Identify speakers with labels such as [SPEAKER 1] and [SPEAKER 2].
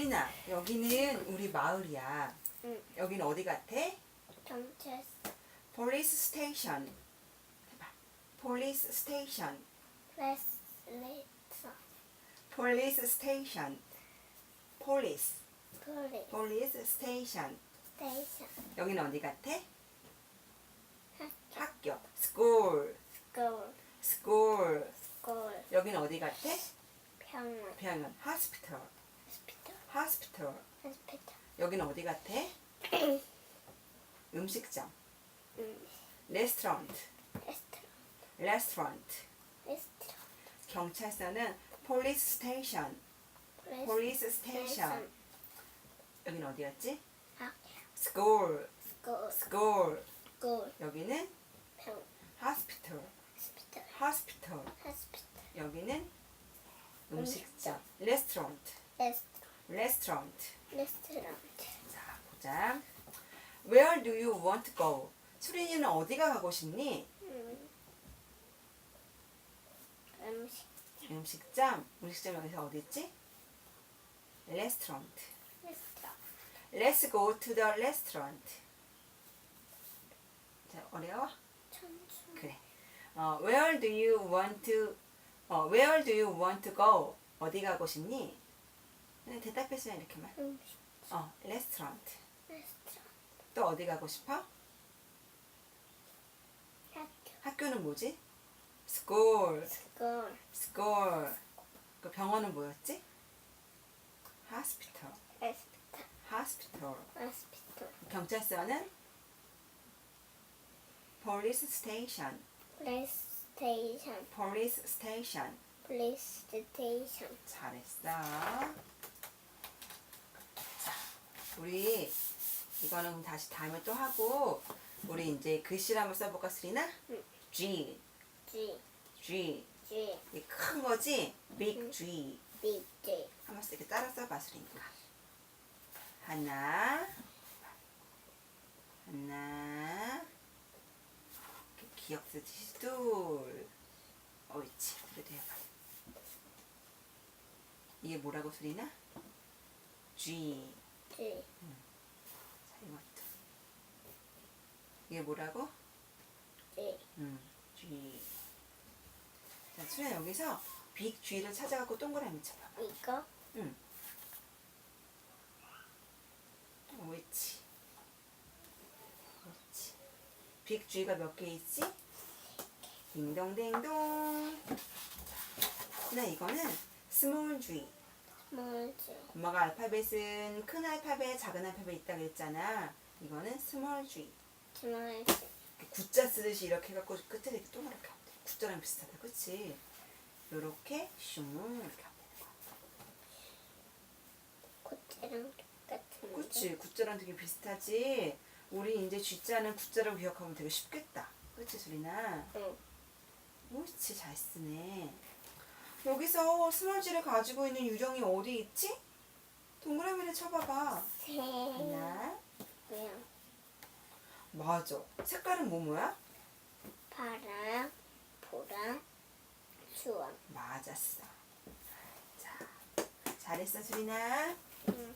[SPEAKER 1] 수린아, 여기는 우리 마을이야.
[SPEAKER 2] 응.
[SPEAKER 1] 여기는 어디 같아?
[SPEAKER 2] 경찰서
[SPEAKER 1] Police station. 해봐. Police station.
[SPEAKER 2] 레슬레이터
[SPEAKER 1] Police station. Police.
[SPEAKER 2] police
[SPEAKER 1] Police station.
[SPEAKER 2] station
[SPEAKER 1] 여기는 어디 같아?
[SPEAKER 2] 학교
[SPEAKER 1] 학교. School.
[SPEAKER 2] school
[SPEAKER 1] School.
[SPEAKER 2] school
[SPEAKER 1] 여기는 어디 같아?
[SPEAKER 2] 병원
[SPEAKER 1] 병원. Hospital
[SPEAKER 2] Hospital.
[SPEAKER 1] hospital 여기는 어디 같아? 음식점.
[SPEAKER 2] 음,
[SPEAKER 1] Restaurant.
[SPEAKER 2] 레스토랑
[SPEAKER 1] Restaurant.
[SPEAKER 2] 레스토랑
[SPEAKER 1] 경찰서는 Police station. Police station. 여기는 어디였지? School.
[SPEAKER 2] school
[SPEAKER 1] School.
[SPEAKER 2] school
[SPEAKER 1] 여기는 Hospital.
[SPEAKER 2] hospital
[SPEAKER 1] Hospital.
[SPEAKER 2] hospital
[SPEAKER 1] 여기는 음식점. Restaurant.
[SPEAKER 2] 레스토랑
[SPEAKER 1] Restaurant.
[SPEAKER 2] 레스토랑
[SPEAKER 1] 자, 보자. Where do you want to go? 수린이는 어디가 가고 싶니?
[SPEAKER 2] 음, 음식
[SPEAKER 1] 음식점. 음식점 여기서 어디 있지? Restaurant.
[SPEAKER 2] 레스토랑
[SPEAKER 1] Let's go to the restaurant. 자, 어려워?
[SPEAKER 2] 천수
[SPEAKER 1] 그래. 어, where do you want to 어, where do you want to go? 어디 가고 싶니? 그냥 대답했으면 이렇게만.
[SPEAKER 2] 음식
[SPEAKER 1] 어, restaurant.
[SPEAKER 2] 레스토랑
[SPEAKER 1] 또 어디 가고 싶어?
[SPEAKER 2] 학교
[SPEAKER 1] 학교는 뭐지? school.
[SPEAKER 2] school
[SPEAKER 1] school. 그 병원은 뭐였지? hospital
[SPEAKER 2] hospital.
[SPEAKER 1] hospital 경찰서는 police station.
[SPEAKER 2] police station
[SPEAKER 1] police station.
[SPEAKER 2] police station
[SPEAKER 1] 잘했어. 자, 우리 이거는 다시 다음에 또 하고 우리 이제 글씨를 한번 써볼까 수리나?
[SPEAKER 2] 응.
[SPEAKER 1] G,
[SPEAKER 2] G
[SPEAKER 1] G.
[SPEAKER 2] G
[SPEAKER 1] 이큰 거지? Big G.
[SPEAKER 2] B G
[SPEAKER 1] 한번 이렇게 따라 써봐 수리니까. 하나, 하나. 이렇게 기억 쓰듯이 둘. 옳지. 그래도 해봐. 이게 뭐라고 수리나? G.
[SPEAKER 2] G
[SPEAKER 1] 자, 이것도. 이게 뭐라고?
[SPEAKER 2] G
[SPEAKER 1] 음, G. 자, 수리야 여기서 빅 G를 찾아갖고 동그라미 쳐봐.
[SPEAKER 2] 이거
[SPEAKER 1] 응. 옳지. 옳지. 빅 G가 몇 개 있지? 딩동댕동. 네, 이거는 스몰 G.
[SPEAKER 2] 뭐지
[SPEAKER 1] 엄마가 알파벳은 큰 알파벳, 작은 알파벳 있다 그랬잖아. 이거는 스몰 G.
[SPEAKER 2] 뭐지
[SPEAKER 1] 구자 쓰듯이 이렇게 해갖고 끝에 이렇게 동그랗게 하면 돼. 구자랑 비슷하다, 그치? 요렇게 슝 이렇게 하면.
[SPEAKER 2] 고체랑 똑같은데
[SPEAKER 1] 그치? 구자랑 되게 비슷하지? 우리 이제 G자는 구자라고 기억하면 되게 쉽겠다. 그치, 수리나?
[SPEAKER 2] 응
[SPEAKER 1] 옳지, 잘 쓰네. 여기서 스몰 G를 가지고 있는 유령이 어디 있지? 동그라미를 쳐봐봐.
[SPEAKER 2] 새
[SPEAKER 1] 하나. 맞아. 색깔은 뭐 뭐야?
[SPEAKER 2] 파랑 보라 주황
[SPEAKER 1] 맞았어. 자, 잘했어, 수리나.
[SPEAKER 2] 응